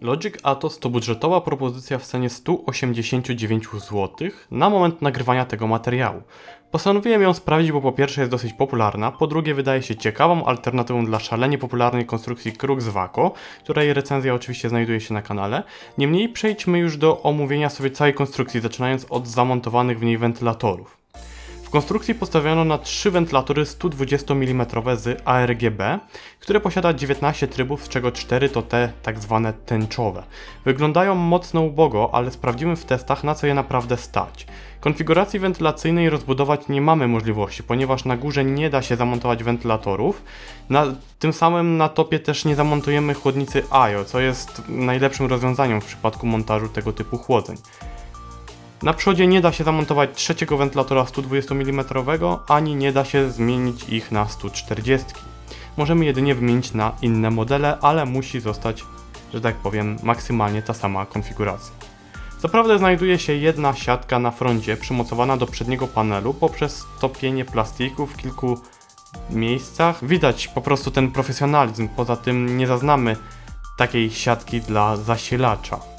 Logic Atos to budżetowa propozycja w cenie 189 zł na moment nagrywania tego materiału. Postanowiłem ją sprawdzić, bo po pierwsze jest dosyć popularna, po drugie wydaje się ciekawą alternatywą dla szalenie popularnej konstrukcji Krux Waco, której recenzja oczywiście znajduje się na kanale. Niemniej przejdźmy już do omówienia sobie całej konstrukcji, zaczynając od zamontowanych w niej wentylatorów. W konstrukcji postawiono na trzy wentylatory 120 mm z ARGB, które posiada 19 trybów, z czego 4 to te tak zwane tęczowe. Wyglądają mocno ubogo, ale sprawdzimy w testach na co je naprawdę stać. Konfiguracji wentylacyjnej rozbudować nie mamy możliwości, ponieważ na górze nie da się zamontować wentylatorów. Na, tym samym na topie też nie zamontujemy chłodnicy AIO, co jest najlepszym rozwiązaniem w przypadku montażu tego typu chłodzeń. Na przodzie nie da się zamontować trzeciego wentylatora 120 mm, ani nie da się zmienić ich na 140. Możemy jedynie wymienić na inne modele, ale musi zostać, że tak powiem, maksymalnie ta sama konfiguracja. Co prawda znajduje się jedna siatka na froncie przymocowana do przedniego panelu poprzez topienie plastiku w kilku miejscach. Widać po prostu ten profesjonalizm, poza tym nie zaznamy takiej siatki dla zasilacza.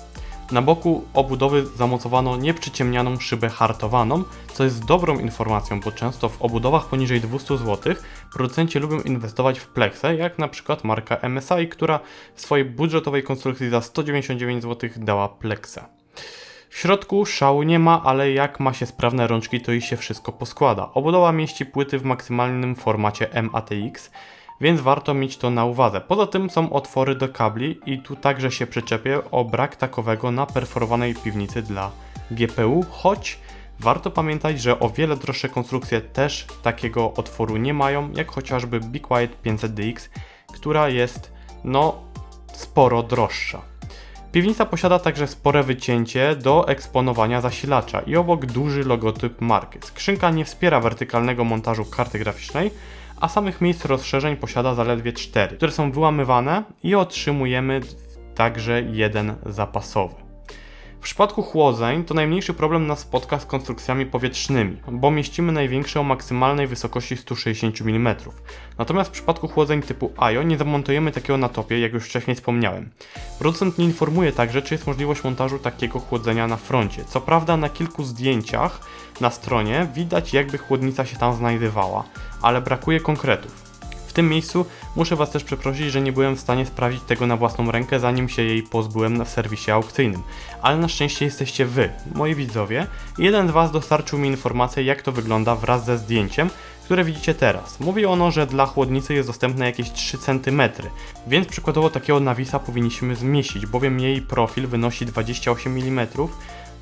Na boku obudowy zamocowano nieprzyciemnianą szybę hartowaną, co jest dobrą informacją, bo często w obudowach poniżej 200 zł producenci lubią inwestować w pleksę, jak na przykład marka MSI, która w swojej budżetowej konstrukcji za 199 zł dała pleksę. W środku szału nie ma, ale jak ma się sprawne rączki, to i się wszystko poskłada. Obudowa mieści płyty w maksymalnym formacie MATX, więc warto mieć to na uwadze. Poza tym są otwory do kabli i tu także się przyczepię o brak takowego na perforowanej piwnicy dla GPU, choć warto pamiętać, że o wiele droższe konstrukcje też takiego otworu nie mają, jak chociażby Be Quiet 500DX, która jest no sporo droższa. Piwnica posiada także spore wycięcie do eksponowania zasilacza i obok duży logotyp marki. Skrzynka nie wspiera wertykalnego montażu karty graficznej, a samych miejsc rozszerzeń posiada zaledwie 4, które są wyłamywane i otrzymujemy także jeden zapasowy. W przypadku chłodzeń to najmniejszy problem nas spotka z konstrukcjami powietrznymi, bo mieścimy największe o maksymalnej wysokości 160 mm. Natomiast w przypadku chłodzeń typu AIO nie zamontujemy takiego na topie, jak już wcześniej wspomniałem. Producent nie informuje także, czy jest możliwość montażu takiego chłodzenia na froncie. Co prawda na kilku zdjęciach na stronie widać jakby chłodnica się tam znajdowała, ale brakuje konkretów. Tym miejscu muszę Was też przeprosić, że nie byłem w stanie sprawdzić tego na własną rękę, zanim się jej pozbyłem w serwisie aukcyjnym. Ale na szczęście jesteście Wy, moi widzowie. Jeden z Was dostarczył mi informację, jak to wygląda wraz ze zdjęciem, które widzicie teraz. Mówi ono, że dla chłodnicy jest dostępne jakieś 3 cm, więc przykładowo takiego nawisa powinniśmy zmieścić, bowiem jej profil wynosi 28 mm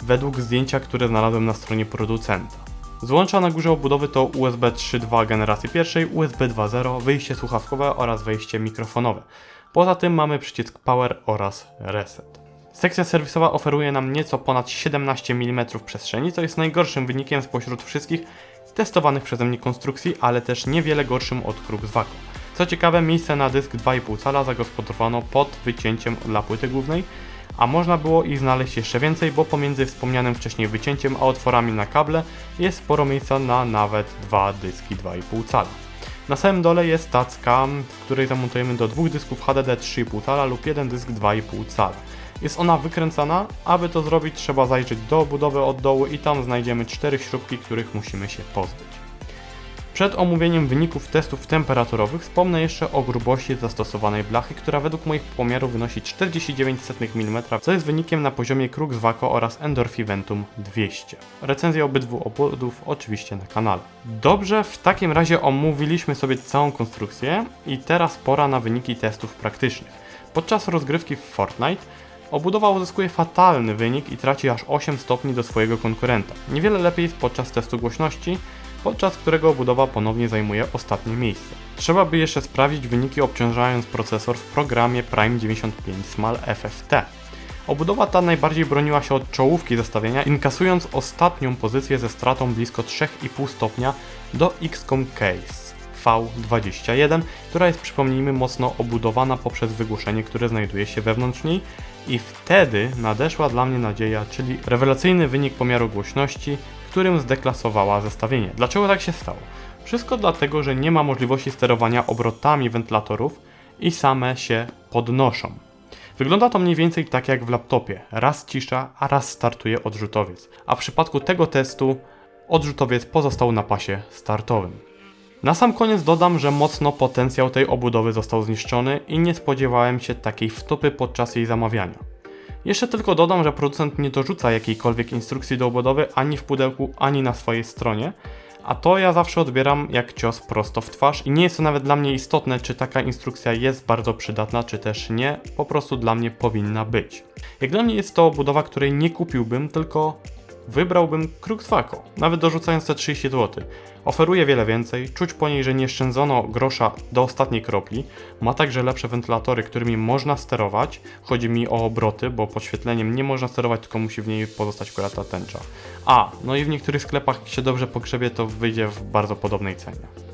według zdjęcia, które znalazłem na stronie producenta. Złącza na górze obudowy to USB 3.2 generacji pierwszej, USB 2.0, wyjście słuchawkowe oraz wejście mikrofonowe. Poza tym mamy przycisk Power oraz Reset. Sekcja serwisowa oferuje nam nieco ponad 17 mm przestrzeni, co jest najgorszym wynikiem spośród wszystkich testowanych przeze mnie konstrukcji, ale też niewiele gorszym od Krux Waco. Co ciekawe, miejsce na dysk 2,5 cala zagospodarowano pod wycięciem dla płyty głównej, a można było ich znaleźć jeszcze więcej, bo pomiędzy wspomnianym wcześniej wycięciem a otworami na kable jest sporo miejsca na nawet dwa dyski 2,5 cala. Na samym dole jest tacka, w której zamontujemy do dwóch dysków HDD 3,5 cala lub jeden dysk 2,5 cala. Jest ona wykręcana, aby to zrobić trzeba zajrzeć do obudowy od dołu i tam znajdziemy cztery śrubki, których musimy się pozbyć. Przed omówieniem wyników testów temperaturowych wspomnę jeszcze o grubości zastosowanej blachy, która według moich pomiarów wynosi 49 mm, co jest wynikiem na poziomie Krux Waco oraz Endorphiventum 200. Recenzja obydwu obwodów oczywiście na kanale. Dobrze, w takim razie omówiliśmy sobie całą konstrukcję i teraz pora na wyniki testów praktycznych. Podczas rozgrywki w Fortnite Obudowa uzyskuje fatalny wynik i traci aż 8 stopni do swojego konkurenta. Niewiele lepiej jest podczas testu głośności, podczas którego obudowa ponownie zajmuje ostatnie miejsce. Trzeba by jeszcze sprawdzić wyniki obciążając procesor w programie Prime 95 Small FFT. Obudowa ta najbardziej broniła się od czołówki zestawienia, inkasując ostatnią pozycję ze stratą blisko 3,5 stopnia do XCOM Case V21, która jest przypomnijmy mocno obudowana poprzez wygłuszenie, które znajduje się wewnątrz niej i wtedy nadeszła dla mnie nadzieja, czyli rewelacyjny wynik pomiaru głośności, którym zdeklasowała zestawienie. Dlaczego tak się stało? Wszystko dlatego, że nie ma możliwości sterowania obrotami wentylatorów i same się podnoszą. Wygląda to mniej więcej tak jak w laptopie. Raz cisza, a raz startuje odrzutowiec. A w przypadku tego testu odrzutowiec pozostał na pasie startowym. Na sam koniec dodam, że mocno potencjał tej obudowy został zniszczony i nie spodziewałem się takiej wtopy podczas jej zamawiania. Jeszcze tylko dodam, że producent nie dorzuca jakiejkolwiek instrukcji do obudowy ani w pudełku, ani na swojej stronie, a to ja zawsze odbieram jak cios prosto w twarz i nie jest to nawet dla mnie istotne, czy taka instrukcja jest bardzo przydatna, czy też nie, po prostu dla mnie powinna być. Jak dla mnie jest to obudowa, której nie kupiłbym, tylko wybrałbym Cruxfaco, nawet dorzucając te 30 zł. Oferuje wiele więcej, czuć po niej, że nie szczędzono grosza do ostatniej kropli. Ma także lepsze wentylatory, którymi można sterować. Chodzi mi o obroty, bo podświetleniem nie można sterować, tylko musi w niej pozostać akurat ta tęcza. A, no i w niektórych sklepach jak się dobrze pogrzebie, to wyjdzie w bardzo podobnej cenie.